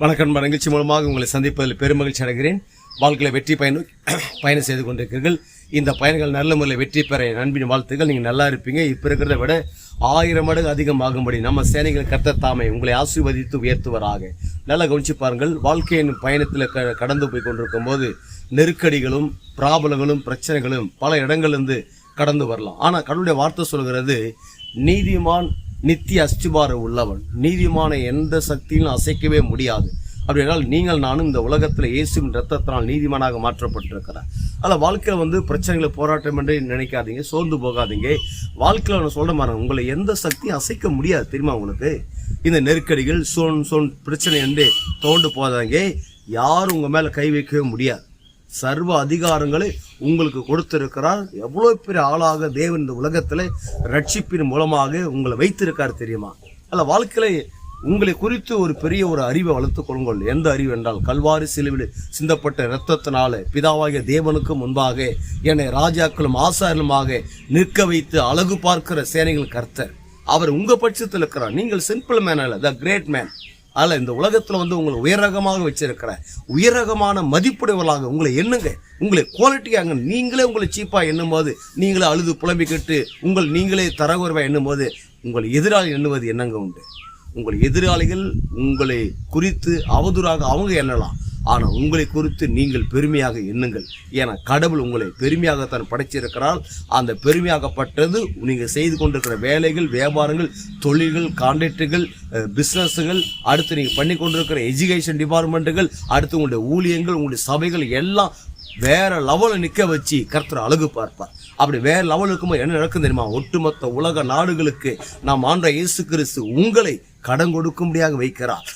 வணக்கம் நிகழ்ச்சி மூலமாக உங்களை சந்திப்பதில் பெருமகிழ்ச்சி அடைகிறேன். வாழ்க்கையில் வெற்றி பயணம் பயணம் செய்து கொண்டிருக்கிறீர்கள். இந்த பயணங்கள் நல்ல முறையில் வெற்றி பெற என் அன்பின் வாழ்த்துக்கள். நீங்கள் நல்லா இருப்பீங்க. இப்போ இருக்கிறத விட ஆயிரம் மடங்கு அதிகமாகும்படி நம்ம சேனைகள் கர்த்த தாமே உங்களை ஆசீர்வதித்து உயர்த்துவராக. நல்லா கவனிச்சு பாருங்கள். வாழ்க்கையின் பயணத்தில் க கடந்து போய் கொண்டிருக்கும் போது நெருக்கடிகளும் பிராபலங்களும் பிரச்சனைகளும் பல இடங்கள்லேருந்து கடந்து வரலாம். ஆனால் கடவுளுடைய வார்த்தை சொல்கிறது நீதிமான் நித்திய அஸ்திபாரம் உள்ளவன். நீதிமான எந்த சக்தியிலும் அசைக்கவே முடியாது. அப்படின்னால் நீங்கள் நானும் இந்த உலகத்தில் இயேசுவின் ரத்தத்தினால் நீதிமானாக மாற்றப்பட்டிருக்கிறேன் அதில் வாழ்க்கையில் வந்து பிரச்சனைகளை போராட்டம் என்று நினைக்காதீங்க சோர்ந்து போகாதீங்க. வாழ்க்கையில் நான் சொல்ல மாதிரி உங்களை எந்த சக்தியும் அசைக்க முடியாது. தெரியுமா உங்களுக்கு? இந்த நெருக்கடிகள் சோன் சோன் பிரச்சனை என்று தோண்டு போதாங்க யாரும் உங்கள் மேலே கை வைக்கவே முடியாது. சர்வ அதிகாரங்களை உங்களுக்கு கொடுத்திருக்கிறார். எவ்வளோ பெரிய ஆளாக தேவன் இந்த உலகத்தில் ரட்சிப்பின் மூலமாக உங்களை வைத்திருக்கார் தெரியுமா? அல்ல வாழ்க்கையில உங்களை குறித்து ஒரு பெரிய ஒரு அறிவை வளர்த்து கொள்ளுங்கள். எந்த அறிவு என்றால் கல்வாரி சிலுவில் சிந்தப்பட்ட இரத்தத்தினால பிதாவாகிய தேவனுக்கு முன்பாக என்னை ராஜாக்களும் ஆசாரியலுமாக நிற்க வைத்து அழகு பார்க்கிற சேனைகள் கர்த்தர். அவர் உங்கள் பட்சத்தில் இருக்கிறார். நீங்கள் சிம்பிள் மேன் அல்ல த கிரேட் மேன் அதில் இந்த உலகத்தில் வந்து உங்களை உயரகமாக வச்சிருக்கிற உயரகமான மதிப்புடையவர்களாக உங்களை எண்ணுங்க. உங்களை குவாலிட்டியாக நீங்களே உங்களை சீப்பாக எண்ணும் போது நீங்களே அழுது புலம்பிக்கிட்டு உங்கள் நீங்களே தரகுறைவாக எண்ணும் போது உங்கள் எதிராளி எண்ணுவது என்னங்க உண்டு? உங்கள் எதிராளிகள் உங்களை குறித்து அவதூறாக அவங்க எண்ணலாம். ஆனால் உங்களை குறித்து நீங்கள் பெருமையாக எண்ணுங்கள். ஏன்னா கடவுள் உங்களை பெருமையாகத்தான் படைச்சிருக்கிறார். அந்த பெருமையாகப்பட்டது நீங்கள் செய்து கொண்டிருக்கிற வேலைகள் வியாபாரங்கள் தொழில்கள் கான்ட்ராக்டுகள் பிஸ்னஸுகள் அடுத்து நீங்கள் பண்ணி கொண்டிருக்கிற எஜுகேஷன் டிபார்ட்மெண்ட்டுகள் அடுத்து உங்களுடைய ஊழியங்கள் உங்களுடைய சபைகள் எல்லாம் வேற லெவலில் நிற்க வச்சு கர்த்தர் அழகு பார்ப்பார். அப்படி வேற லெவல் இருக்கும்போது என்ன நடக்கும் தெரியுமா? ஒட்டுமொத்த உலக நாடுகளுக்கு நாம் ஆண்ட இயேசு கிறிஸ்து உங்களை கடன் கொடுக்கும்படியாக வைக்கிறார்.